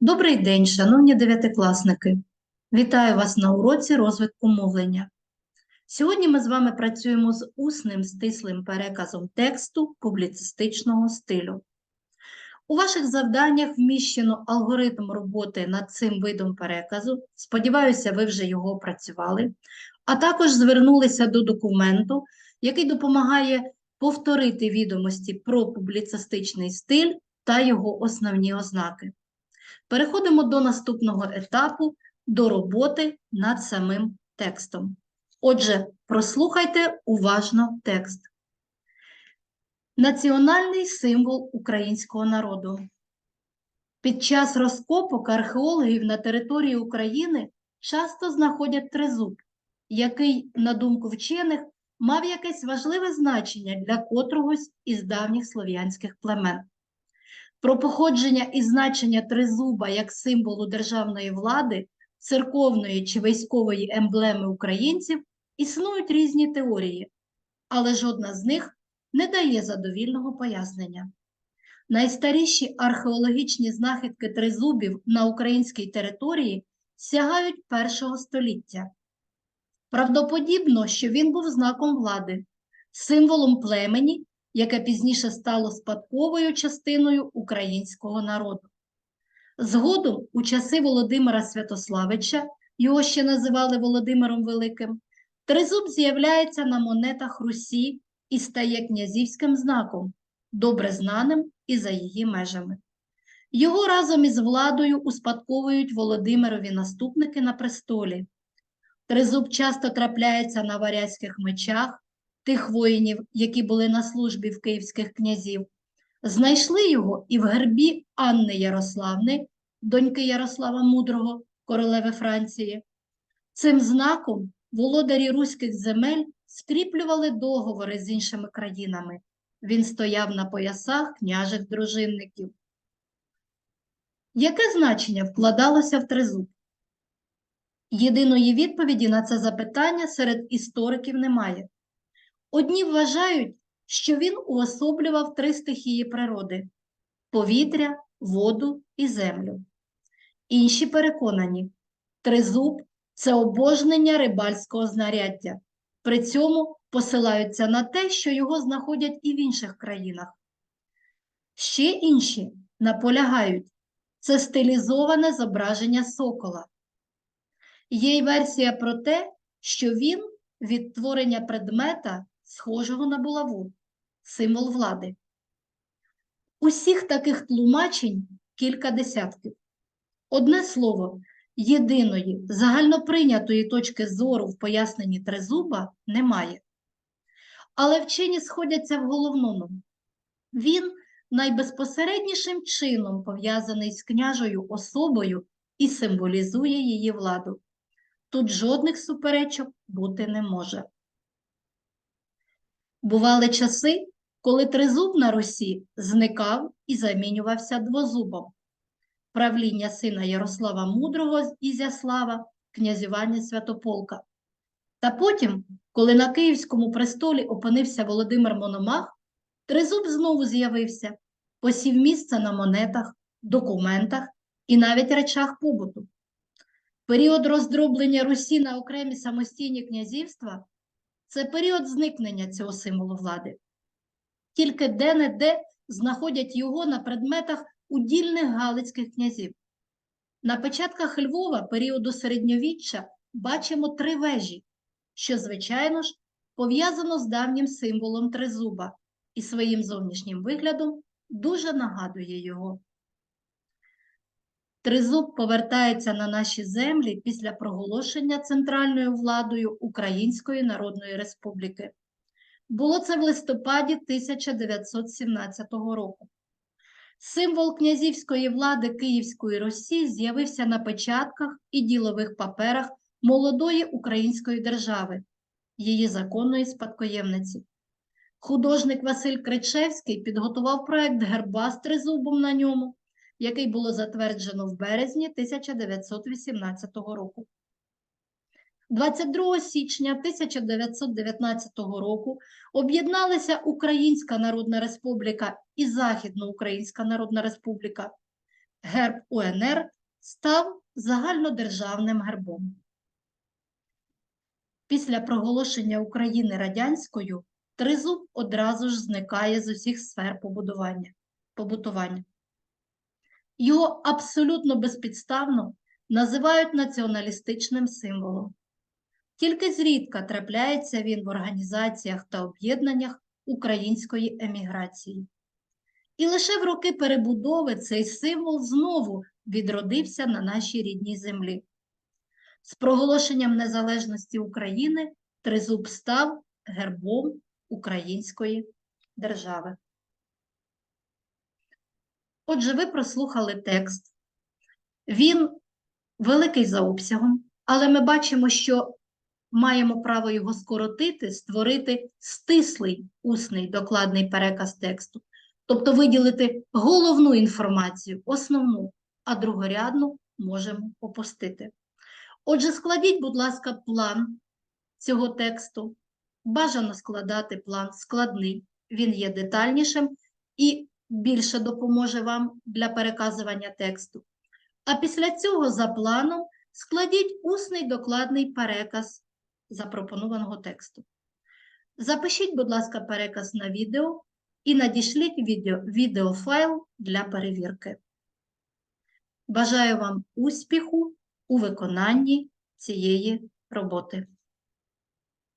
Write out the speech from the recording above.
Добрий день, шановні дев'ятикласники! Вітаю вас на уроці розвитку мовлення. Сьогодні ми з вами працюємо з усним стислим переказом тексту публіцистичного стилю. У ваших завданнях вміщено алгоритм роботи над цим видом переказу. Сподіваюся, ви вже його опрацювали, а також звернулися до документу, який допомагає повторити відомості про публіцистичний стиль та його основні ознаки. Переходимо до наступного етапу до роботи над самим текстом. Отже, прослухайте уважно текст. Національний символ українського народу. Під час розкопок археологів на території України часто знаходять тризуб, який, на думку вчених, мав якесь важливе значення для котрогось із давніх слов'янських племен. Про походження і значення тризуба як символу державної влади, церковної чи військової емблеми українців існують різні теорії, але жодна з них не дає задовільного пояснення. Найстаріші археологічні знахідки тризубів на українській території сягають першого століття. Правдоподібно, що він був знаком влади, символом племені яке пізніше стало спадковою частиною українського народу. Згодом, у часи Володимира Святославича, його ще називали Володимиром Великим, тризуб з'являється на монетах Русі і стає князівським знаком, добре знаним і за її межами. Його разом із владою успадковують Володимирові наступники на престолі. Тризуб часто трапляється на варязьких мечах, тих воїнів, які були на службі в київських князів, знайшли його і в гербі Анни Ярославни, доньки Ярослава Мудрого, королеви Франції. Цим знаком володарі руських земель скріплювали договори з іншими країнами. Він стояв на поясах княжих дружинників. Яке значення вкладалося в тризуб? Єдиної відповіді на це запитання серед істориків немає. Одні вважають, що він уособлював три стихії природи повітря, воду і землю. Інші переконані, тризуб це обожнення рибальського знаряддя. При цьому посилаються на те, що його знаходять і в інших країнах. Ще інші наполягають, це стилізоване зображення сокола. Є й версія про те, що він відтворення предмета схожого на булаву, символ влади. Усіх таких тлумачень кілька десятків. Одне слово, єдиної загальноприйнятої точки зору в поясненні тризуба немає. Але вчені сходяться в головному. Він найбезпосереднішим чином пов'язаний з княжою особою і символізує її владу. Тут жодних суперечок бути не може. Бували часи, коли тризуб на Русі зникав і замінювався двозубом. Правління сина Ярослава Мудрого Ізяслава, князювання Святополка. Та потім, коли на Київському престолі опинився Володимир Мономах, тризуб знову з'явився, посів місце на монетах, документах і навіть речах побуту. Період роздроблення Русі на окремі самостійні князівства це період зникнення цього символу влади. Тільки де-не-де знаходять його на предметах удільних галицьких князів. На початках Львова періоду середньовіччя бачимо три вежі, що, звичайно ж, пов'язано з давнім символом тризуба і своїм зовнішнім виглядом дуже нагадує його. Тризуб повертається на наші землі після проголошення центральною владою Української Народної Республіки. Було це в листопаді 1917 року. Символ князівської влади Київської Росії з'явився на печатках і ділових паперах молодої української держави, її законної спадкоємниці. Художник Василь Кричевський підготував проект герба з тризубом на ньому який було затверджено в березні 1918 року. 22 січня 1919 року об'єдналися Українська Народна Республіка і Західноукраїнська Народна Республіка. герб УНР став загальнодержавним гербом. Після проголошення України радянською тризуб одразу ж зникає з усіх сфер побудування, побутування. Його абсолютно безпідставно називають націоналістичним символом. Тільки зрідка трапляється він в організаціях та об'єднаннях української еміграції. І лише в роки перебудови цей символ знову відродився на нашій рідній землі. З проголошенням незалежності України тризуб став гербом української держави. Отже, ви прослухали текст. Він великий за обсягом, але ми бачимо, що маємо право його скоротити, створити стислий усний докладний переказ тексту, тобто виділити головну інформацію, основну, а другорядну можемо опустити. Отже, складіть, будь ласка, план цього тексту. Бажано складати план складний, він є детальнішим і більше допоможе вам для переказування тексту. А після цього за планом складіть усний докладний переказ запропонованого тексту. Запишіть, будь ласка, переказ на відео і надішліть відео, відеофайл для перевірки. Бажаю вам успіху у виконанні цієї роботи.